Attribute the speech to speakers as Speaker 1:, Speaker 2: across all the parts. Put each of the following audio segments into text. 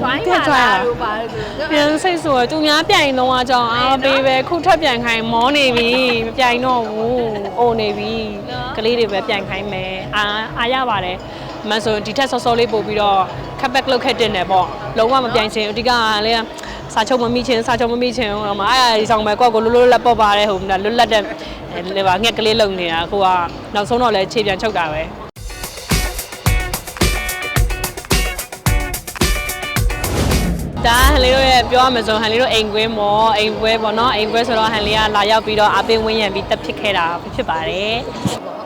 Speaker 1: join
Speaker 2: ကဲ
Speaker 1: လာ
Speaker 2: join
Speaker 1: တာ
Speaker 2: လာ
Speaker 1: လို့ပါလို့ဆို
Speaker 2: ပြန်စိတ်ဆိုတော့သူများပြိုင်တော့အကြောင်းအားပေးပဲခုထပ်ပြိုင်ခိုင်းမောနေပြီမပြိုင်တော့ဘူးအိုနေပြီကလေးတွေပဲပြိုင်ခိုင်းမယ်အာအားရပါတယ်မန်ဆိုဒီထက်စောစောလေးပို့ပြီးတော့ cutback လုပ်ခဲ့တင်တယ်ပေါ့လုံးဝမပြိုင်ချင်ဘူးအဓိကလည်းစာချုပ်မမိချင်စာချုပ်မမိချင်ဟိုမှာအဲ့ဒီဆောင်ပဲကိုယ့်ကိုလွတ်လွတ်လပ်ပေါ့ပါတယ်ဟိုလွတ်လပ်တဲ့လေပါငှက်ကလေးလုံနေတာကိုကနောက်ဆုံးတော့လည်းခြေပြန်ချုပ်တာပဲ ဒါဟန်လေးတို့ရဲ့ပြောရမယ်ဆိုဟန်လေးတို့အိမ်ကွင်းမော်အိမ်ပွဲပေါ့နော်အိမ်ပွဲဆိုတော့ဟန်လေးကလာရောက်ပြီးတော့အပင်းဝင်းရံပြီးတက်ဖြစ်ခဲ့တာဖြစ်ပါတယ်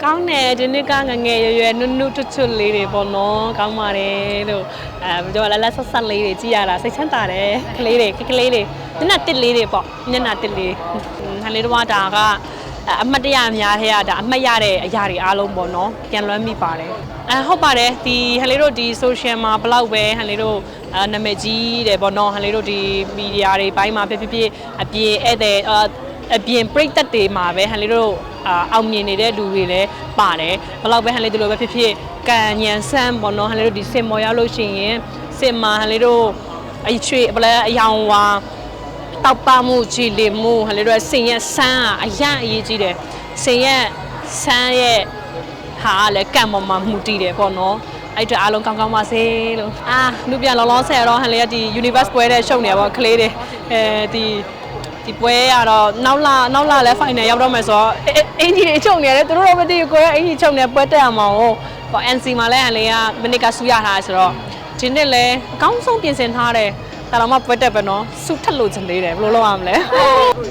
Speaker 2: ကောင်းတယ်ဒီနေ့ကငငယ်ရွယ်ရွယ်နုနုထွတ်ထွတ်လေးတွေပေါ့နော်ကောင်းပါတယ်လို့အဲပြောလာလက်ဆက်ဆက်လေးတွေကြည့်ရတာစိတ်ချမ်းသာတယ်ကလေးတွေကလေးတွေညနာတစ်လေးတွေပေါ့ညနာတစ်လေးဟန်လေးတို့ကဒါက အမတ်တရများထဲကဒါအမှတ်ရတဲ့အရာတွေအားလုံးပေါ့နော်ပြန်လွှမ်းမိပါတယ်အဲဟုတ်ပါတယ်ဒီဟန်လေးတို့ဒီ social မှာဘလောက်ပဲဟန်လေးတို့အဲနာမည်ကြီးတယ်ပေါ့နော်ဟန်လေးတို့ဒီမီဒီယာတွေဘိုင်းမှာဖြစ်ဖြစ်ဖြစ်အပြင်ဧည့်သည်အာအပြင်ပြိသက်တွေမှာပဲဟန်လေးတို့အာအောင်မြင်နေတဲ့လူတွေလည်းပါတယ်ဘလောက်ပဲဟန်လေးတို့လိုပဲဖြစ်ဖြစ်ကံညံဆန်းပေါ့နော်ဟန်လေးတို့ဒီစင်မော်ရောက်လို့ရှိရင်စင်မာဟန်လေးတို့အချွေဘလဲအယောင်ဝါ တောက်ပမှုကြည်လင်မှုဟဲ့လေတော့စင်ရဲ့ဆန်းอ่ะအရန်အရေးကြီးတယ်စင်ရဲ့ဆန်းရဲ့ဟာကလည်းကံပေါ်မှာမှုတည်တယ်ပေါ့နော်အဲ့အတွက်အားလုံးကောင်းကောင်းပါစေလို့အာလူပြန်လောလောဆယ်တော့ဟန်လေကဒီ universe ပွဲတဲ့ရှုံနေပါပေါ့ကလေးတွေအဲဒီဒီပွဲကတော့နောက်လာနောက်လာလဲ final ရောက်တော့မယ်ဆိုတော့အအင်ကြီးတွေချုပ်နေရတယ်သူတို့တော့မသိဘူးကိုယ်ကအင်ကြီးချုပ်နေပွဲတက်ရမှာဟုတ်ပေါ့ NC မှာလည်းဟန်လေကမနစ်ကဆူရထားတယ်ဆိုတော့ဒီနှစ်လဲအကောင်းဆုံးပြင်ဆင်ထားတယ် ဒါတော့မှပွဲတက်ပဲနော်စုထက်လို့ချင်သေးတယ်ဘယ်လိုလုပ်ရမလဲ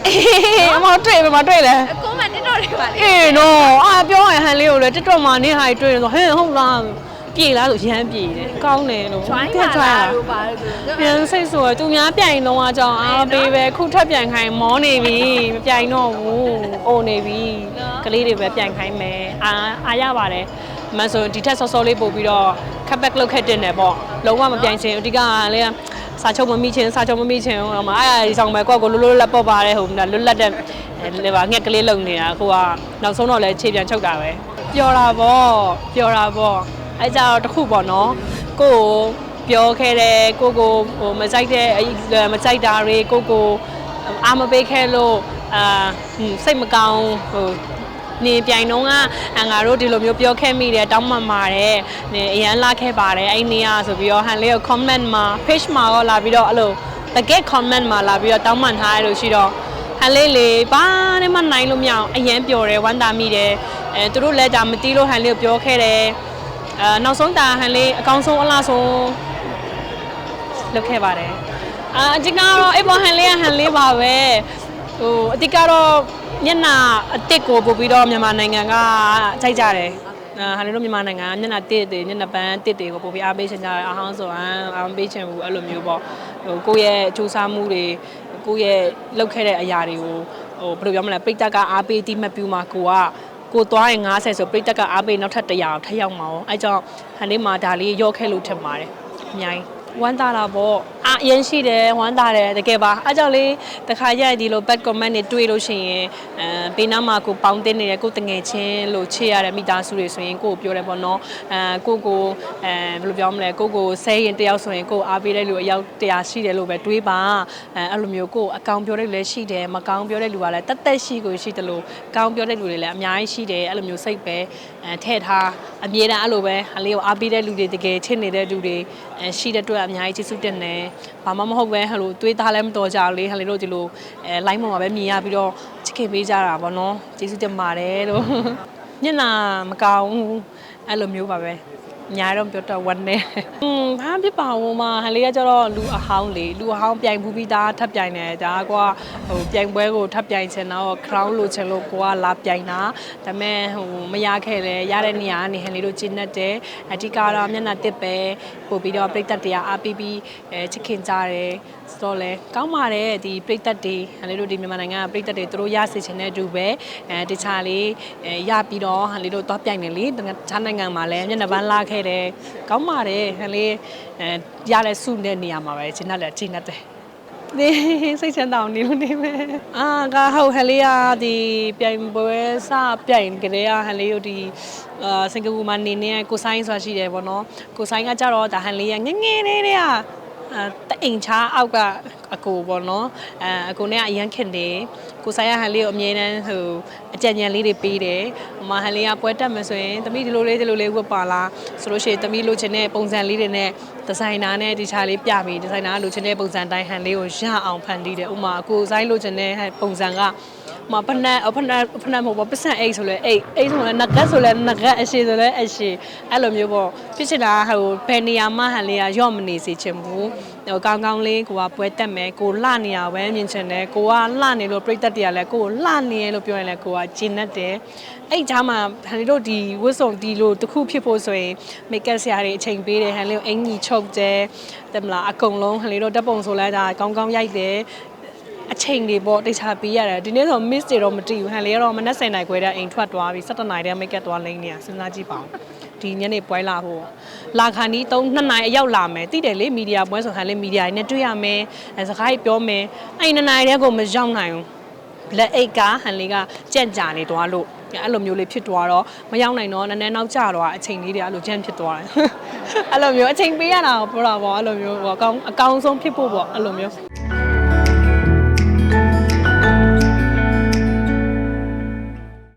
Speaker 2: အေးအမတွေ့ဘယ်မှာတွေ့လဲ
Speaker 1: အကိုမတက်တော့တယ်ပါလေ
Speaker 2: အေးနော်အာပြောရဟန်လေးကိုလည်းတက်တော့မှနေဟာတွေ့တယ်ဆိုဟဲ့ဟုတ်လားပြေလားဆိုရမ်းပြေတယ်ကောင်းတယ်လို့
Speaker 1: join
Speaker 2: ကဲ
Speaker 1: လာ
Speaker 2: join
Speaker 1: တာ
Speaker 2: လာ
Speaker 1: လို့ပါလို့ဆို
Speaker 2: ပြန်စိတ်ဆိုတော့သူများပြိုင်တော့အကြောင်းအားပေးပဲခုထပ်ပြိုင်ခိုင်းမောနေပြီမပြိုင်တော့ဘူးအိုနေပြီကလေးတွေပဲပြိုင်ခိုင်းမယ်အာအားရပါတယ်မန်ဆိုဒီထက်စောစောလေးပို့ပြီးတော့ cutback လုပ်ခဲ့တင်တယ်ပေါ့လုံးဝမပြိုင်ချင်ဘူးအဓိကလည်း စာချုပ်မမိချင်စာချုပ်မမိချင်ဟိုမှာအဲ့ဒီဆောင်ပဲကိုယ့်ကိုလွတ်လွတ်လပ်ပေါ့ပါတယ်ဟိုလွတ်လပ်တဲ့လေပါငှက်ကလေးလုံနေတာကိုကနောက်ဆုံးတော့လည်းခြေပြန်ချုပ်တာပဲပျော်တာပေါ့ပျော်တာပေါ့အဲ့ကြတော့တစ်ခုပေါ့နော်ကိုကိုပြောခဲ့တယ်ကိုကိုဟိုမကြိုက်တဲ့မကြိုက်တာတွေကိုကိုအာမပေးခဲ့လို့အာစိတ်မကောင်းဟို နေပြိုင်တော့ကအငါတို့ဒီလိုမျိုးပြောခဲ့မိတယ်တောင်းပန်ပါတယ်နေအရန်လာခဲ့ပါတယ်အဲ့နေရဆိုပြီးတော့ဟန်လေးကို comment မှာ page မှာတော့လာပြီးတော့အဲ့လိုတကယ် comment မှာလာပြီးတော့တောင်းပန်ထားရလို့ရှိတော့ဟန်လေးလေးဘာနဲ့မှနိုင်လို့မရအောင်အရန်ပျော်တယ်ဝမ်းသာမိတယ်အဲသူတို့လည်းဒါမတီးလို့ဟန်လေးကိုပြောခဲ့တယ်အဲနောက်ဆုံးတာဟန်လေးအကောင်းဆုံးအလားဆုံးလုပ်ခဲ့ပါတယ်အာအကြီးကတော့အေးပေါ်ဟန်လေးကဟန်လေးပါပဲဟိုအတိကတော့ ညနာအစ်စ်ကိုပို့ပြီးတော့မြန်မာနိုင်ငံကကြိုက်ကြတယ်အာဟာလေတို့မြန်မာနိုင်ငံကညနာတစ်တွေညနာပန်းတစ်တွေကိုပို့ပြီးအားပေးချင်ကြတယ်အဟောင်းဆိုအားအားပေးချင်ဘူးအဲ့လိုမျိုးပေါ့ဟိုကိုယ့်ရဲ့စူးစမ်းမှုတွေကိုယ့်ရဲ့လုပ်ခဲ့တဲ့အရာတွေကိုဟိုဘယ်လိုပြောမလဲပိတ်တက်ကအားပေးတိမှတ်ပြူမှာကိုကကိုသွားရင်90ဆိုပိတ်တက်ကအားပေးနောက်ထပ်100ထပ်ရောက်မှာ哦အဲကြောင့်ဟန်လေးမှာဒါလေးရော့ခဲ့လို့ထင်ပါတယ်အများကြီးဝမ်းသာတာပေါ့အာအရင်ရှိတယ်ဝမ်းသာတယ်တကယ်ပါအဲကြောင့်လေးတခါရဒီလို bad comment တွေတွေ့လို့ရှိရင်အဲဘေးနားမှာကိုပေါင်းတင်နေတဲ့ကိုတငယ်ချင်းလို့ချေရတဲ့မိသားစုတွေဆိုရင်ကိုကိုပြောတယ်ပေါ့နော်အဲကိုကိုအဲဘယ်လိုပြောမလဲကိုကိုဆဲရင်တယောက်ဆိုရင်ကိုအားပေးတဲ့လူအယောက်100ရှိတယ်လို့ပဲတွေးပါအဲအဲ့လိုမျိုးကိုအကောင်ပြောတဲ့လူလည်းရှိတယ်မကောင်းပြောတဲ့လူကလည်းတက်တက်ရှိကိုရှိတယ်လို့ကောင်းပြောတဲ့လူတွေလည်းအများကြီးရှိတယ်အဲ့လိုမျိုးစိတ်ပဲအဲထည့်ထားအမြဲတမ်းအဲ့လိုပဲအလေးကိုအားပေးတဲ့လူတွေတကယ်ချစ်နေတဲ့လူတွေအဲရှိတဲ့အတွက်အများကြီးကျေးဇူးတင်တယ်ဘာမှမဟုတ်ပဲဟဲ့လို့တွေးသားလည်းမတော်ကြဘူးလေဟဲ့လေတို့ဒီလိုအဲ line ပေါ်မှာပဲမြင်ရပြီးတော့ချစ်ခင်ပေးကြတာပေါ့နော်ကျေးဇူးတင်ပါတယ်လို့ညနာမကောင်းဘူးအဲ့လိုမျိုးပါပဲ ညာတော့ပြောတော့ဝမ်းနေอืมဘာဖြစ်ပါဦးမဟန်လေးကကျတော့လူအဟောင်းလေလူအဟောင်းပြိုင်ဘူးပြီးသားထပ်ပြိုင်တယ်ဒါကွာဟိုပြိုင်ပွဲကိုထပ်ပြိုင်ချင်တော့ crown လိုချင်လို့ကိုကလာပြိုင်တာဒါပေမဲ့ဟိုမရခဲ့လေရတဲ့နေရာကနေဟန်လေးတို့ကျင်းတတ်တယ်အဓိကတော့မျက်နှာတစ်ပဲပို့ပြီးတော့ပြိတက်တရားအားပြီးပြီးအဲချစ်ခင်ကြတယ်ဆိုတော့လေကောင်းပါတယ်ဒီပြိတက်တွေဟန်လေးတို့ဒီမြန်မာနိုင်ငံကပြိတက်တွေသူတို့ရစေချင်တဲ့သူပဲအဲတခြားလေးအဲရပြီးတော့ဟန်လေးတို့သွားပြိုင်တယ်လေတခြားနိုင်ငံမှာလည်းမျက်နှာပန်းလာခဲ့တယ်ကောင်းပါတယ်ဟန်လေးအဲရတဲ့စုတဲ့နေရာမှာပဲကျင်းတတ်တယ်ကျင်းတတ်တယ်နေစိတ်ချမ်းသာအောင်နေလို့နေမယ်အာကဟုတ်ဟန်လေးကဒီပြိုင်ပွဲစပြိုင်ကြတဲ့ဟန်လေးတို့ဒီအာစင်ကာပူမှာနေနေကိုဆိုင်ဆိုတာရှိတယ်ပေါ့နော်ကိုဆိုင်ကကြတော့ဒါဟန်လေးကငယ်ငယ်လေးတွေကအဲ တအိမ်ချားအောက်ကအကိုပေါ့နော်အဲအကိုနဲ့ကအရန်ခင်တယ်ကိုဆိုင်ရဟန်လေးကိုအမြဲတမ်းဟိုအကြံဉာဏ်လေးတွေပေးတယ်ဟိုမှာဟန်လေးကပွဲတက်မယ်ဆိုရင်သမီးဒီလိုလေးဒီလိုလေးဝတ်ပါလားဆိုလို့ရှိရင်သမီးလိုချင်တဲ့ပုံစံလေးတွေနဲ့ဒီဇိုင်နာနဲ့ဒီချာလေးပြပြီးဒီဇိုင်နာကလိုချင်တဲ့ပုံစံတိုင်းဟန်လေးကိုရအောင်ဖန်တီးတယ်ဥပမာအကိုဆိုင်လိုချင်တဲ့ဟန်ပုံစံက မဖနက်ဖနက်ဖနက်မဟုတ်ပါပစံအိတ်ဆိုလဲအိတ်အိတ်ဆိုလဲနဂတ်ဆိုလဲနဂတ်အရှိဆိုလဲအရှိအဲ့လိုမျိုးပေါ့ဖြစ်ချင်တာဟိုဘယ်နေရာမှဟန်လေးကရော့မနေစေချင်ဘူးဟိုကောင်းကောင်းလေးကိုကပွဲတက်မယ်ကိုလှနေရပဲမြင်ချင်တယ်ကိုကလှနေလို့ပြိတက်တရားလဲကိုကိုလှနေရလို့ပြောရင်လဲကိုကဂျင်းနဲ့တယ်အဲ့ကြားမှာဟန်လေးတို့ဒီဝတ်စုံဒီလိုတစ်ခုဖြစ်ဖို့ဆိုရင်မိတ်ကပ်ဆရာတွေအချိန်ပေးတယ်ဟန်လေးကိုအင်ကြီးချုပ်တယ်တယ်မလားအကုန်လုံးဟန်လေးတို့ဓာတ်ပုံဆိုလဲဒါကောင်းကောင်းရိုက်တယ် အချိန်တွေပေါ့တိတ်ချပေးရတယ်ဒီနေ့ဆို miss တွေတော့မတီးဘူးဟန်လေးကတော့မနက်7:00နာရီခွဲတဲ့အိမ်ထွက်သွားပြီ7:00နာရီတည်း make up သွားလိမ့်နေရစဉ်းစားကြည့်ပါဦးဒီညနေပွဲလာဖို့လာခါနီး3 2နာရီအရောက်လာမယ်တိတယ်လေမီဒီယာပွဲဆိုဟန်လေးမီဒီယာတွေနဲ့တွေ့ရမယ်အဲစကားကြီးပြောမယ်အဲ့2နာရီတည်းကိုမရောက်နိုင်ဘူးလက်အိတ်ကဟန်လေးကကြက်ကြနေသွားလို့အဲ့လိုမျိုးလေးဖြစ်သွားတော့မရောက်နိုင်တော့နည်းနည်းနောက်ကျတော့အချိန်လေးတွေအဲ့လိုကြမ်းဖြစ်သွားတယ်အဲ့လိုမျိုးအချိန်ပေးရတာကိုပြောတာပေါ့အဲ့လိုမျိုးပေါ့အကောင်းအကောင်းဆုံးဖြစ်ဖို့ပေါ့အဲ့လိုမျိုး